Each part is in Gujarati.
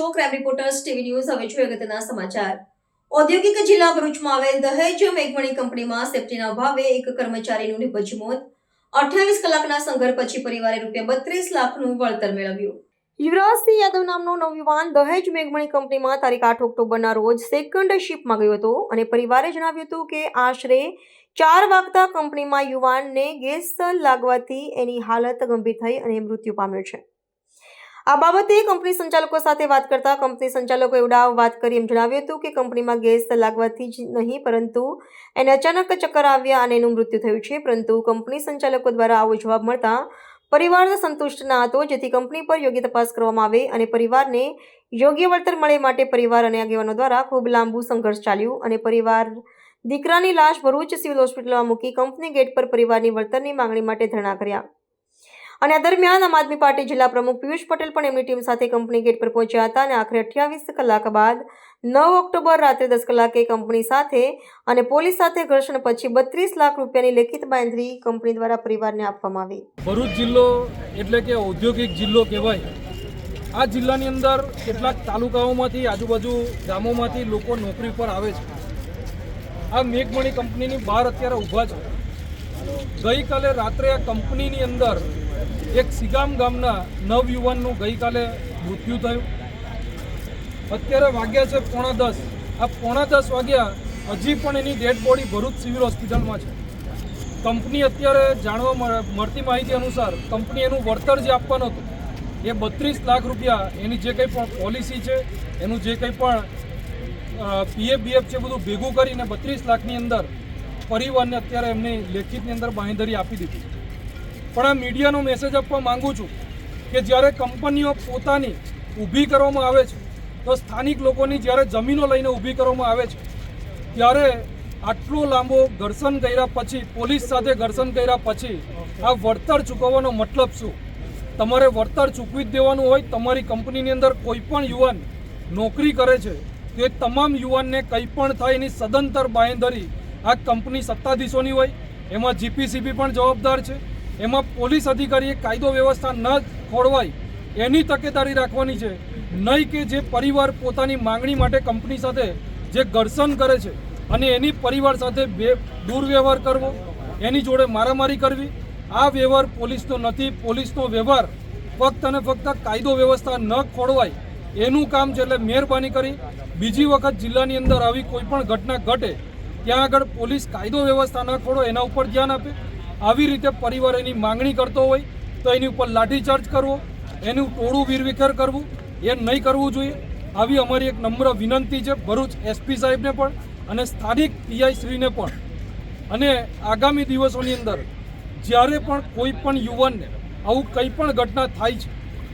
છો ક્રાઇમ રિપોર્ટર્સ ટીવી ન્યૂઝ હવે જોઈએ અગત્યના સમાચાર. ઔદ્યોગિક જિલ્લા ભરૂચમાં આવેલ દહેજ મેઘમણી કંપનીમાં સેફટીના અભાવે એક કર્મચારીનું નિપજ મોત. અઠ્યાવીસ કલાકના સંઘર્ષ પછી પરિવારે રૂપિયા બત્રીસ લાખનું વળતર મેળવ્યું. યુવરાજસિંહ યાદવ નામનો નવયુવાન દહેજ મેઘમણી કંપનીમાં તારીખ આઠ ઓક્ટોબરના રોજ સેકન્ડ શિફ્ટમાં ગયો હતો અને પરિવારે જણાવ્યું હતું કે આશરે ચાર વાગતા કંપનીમાં યુવાનને ગેસ લાગવાથી એની હાલત ગંભીર થઈ અને મૃત્યુ પામ્યો છે. આ બાબતે કંપની સંચાલકો સાથે વાત કરતા કંપની સંચાલકો એવડા વાત કરી એમ જણાવ્યું હતું કે કંપનીમાં ગેસ લાગવાથી જ નહીં, પરંતુ એને અચાનક ચક્કર આવ્યા અને એનું મૃત્યુ થયું છે. પરંતુ કંપની સંચાલકો દ્વારા આવો જવાબ મળતા પરિવાર સંતુષ્ટ ન હતો, જેથી કંપની પર યોગ્ય તપાસ કરવામાં આવે અને પરિવારને યોગ્ય વળતર મળે માટે પરિવાર અને આગેવાનો દ્વારા ખૂબ લાંબુ સંઘર્ષ ચાલ્યું અને પરિવાર દીકરાની લાશ ભરૂચ સિવિલ હોસ્પિટલમાં મૂકી કંપની ગેટ પર પરિવારની વળતરની માંગણી માટે ધરણા કર્યા. અને આ દરમિયાન આમ આદમી પાર્ટી જિલ્લા પ્રમુખ પિયુષ પટેલ પણ એમની ટીમ સાથે કંપની ગેટ પર પહોંચ્યા હતા અને આખરે અઠ્યાવીસ કલાક બાદ નવ ઓક્ટોબર રાત્રે દસ કલાકે કંપની સાથે અને પોલીસ સાથે ઘર્ષણ પછી બત્રીસ લાખ રૂપિયાની લેખિત બાંધરી કંપની દ્વારા પરિવારને આપવામાં આવી. ભરૂચ જિલ્લો એટલે કે ઔદ્યોગિક જિલ્લો કહેવાય. આ જિલ્લાની અંદર કેટલાક તાલુકાઓમાંથી આજુબાજુ ગામોમાંથી લોકો નોકરી પર આવે છે. આ મેઘમણી કંપનીની બહાર અત્યારે ઊભા છે. ગઈકાલે રાત્રે આ કંપનીની અંદર એક સિગામ ગામના નવયુવાનનું ગઈકાલે મૃત્યુ થયું. અત્યારે વાગ્યા છે પોણા દસ. આ પોણા દસ વાગ્યા હજી પણ એની ડેડ બોડી ભરૂચ સિવિલ હોસ્પિટલમાં છે. કંપની અત્યારે જાણવા મળ- મળતી માહિતી અનુસાર કંપની એનું વળતર જે આપવાનું હતું, એ બત્રીસ લાખ રૂપિયા એની જે કંઈ પણ પોલિસી છે, એનું જે કંઈ પણ પીએફ બીએફ છે બધું ભેગું કરીને બત્રીસ લાખની અંદર પરિવારને અત્યારે એમની લેખિતની અંદર બાંહેધરી આપી દીધી પણ આ મીડિયાનો મેસેજ આપવા માંગુ છું કે જ્યારે કંપનીઓ પોતાની ઊભી કરવામાં આવે છે, તો સ્થાનિક લોકોની જ્યારે જમીનો લઈને ઊભી કરવામાં આવે છે, ત્યારે આટલો લાંબો ઘર્ષણ કર્યા પછી, પોલીસ સાથે ઘર્ષણ કર્યા પછી આ વળતર ચૂકવવાનો મતલબ શું? તમારે વળતર ચૂકવી જ દેવાનું હોય, તમારી કંપનીની અંદર કોઈ પણ યુવાન નોકરી કરે છે, તો એ તમામ યુવાનને કંઈ પણ થાય એની સદંતર બાંયધરી આ કંપની સત્તાધીશોની હોય. એમાં જીપીસીબી પણ જવાબદાર છે. એમાં પોલીસ અધિકારીએ કાયદો વ્યવસ્થા ન ખોળવાય એની તકેદારી રાખવાની છે. નહીં કે જે પરિવાર પોતાની માંગણી માટે કંપની સાથે જે ઘર્ષણ કરે છે અને એની પરિવાર સાથે બે દુર્વ્યવહાર કરવો, એની જોડે મારામારી કરવી, આ વ્યવહાર પોલીસનો નથી. પોલીસનો વ્યવહાર ફક્ત અને ફક્ત કાયદો વ્યવસ્થા ન ખોળવાય એનું કામ છે એટલે મહેરબાની કરી બીજી વખત જિલ્લાની અંદર આવી કોઈ પણ ઘટના ઘટે, ત્યાં આગળ પોલીસ કાયદો વ્યવસ્થા ન ખોળો એના ઉપર ધ્યાન આપે. આવી રીતે પરિવાર એની માંગણી કરતો હોય તો એની ઉપર લાઠીચાર્જ કરવો, એનું ટોળું વીરવિખેર કરવું, એ નહીં કરવું જોઈએ. આવી અમારી એક નમ્ર વિનંતી છે ભરૂચ એસપી સાહેબને પણ અને સ્થાનિક પીઆઈ શ્રીને પણ. અને આગામી દિવસોની અંદર જ્યારે પણ કોઈ પણ યુવાનને આવું કંઈ પણ ઘટના થાય છે,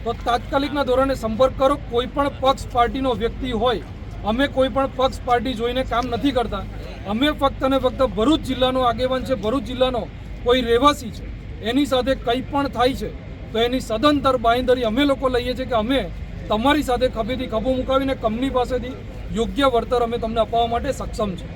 તો તાત્કાલિકના ધોરણે સંપર્ક કરો. કોઈ પણ પક્ષ પાર્ટીનો વ્યક્તિ હોય, અમે કોઈ પણ પક્ષ પાર્ટી જોઈને કામ નથી કરતા. અમે ફક્ત અને ફક્ત ભરૂચ જિલ્લાનો આગેવાન છે. ભરૂચ જિલ્લાનો કોઈ રહેવાસી છે, એની સાથે કંઈ પણ થાય છે, તો એની સદંતર બાંયધરી અમે લોકો લઈએ છીએ કે અમે તમારી સાથે ખભેથી ખભો મુકાવીને કંપની પાસેથી યોગ્ય વળતર અમે તમને અપાવવા માટે સક્ષમ છે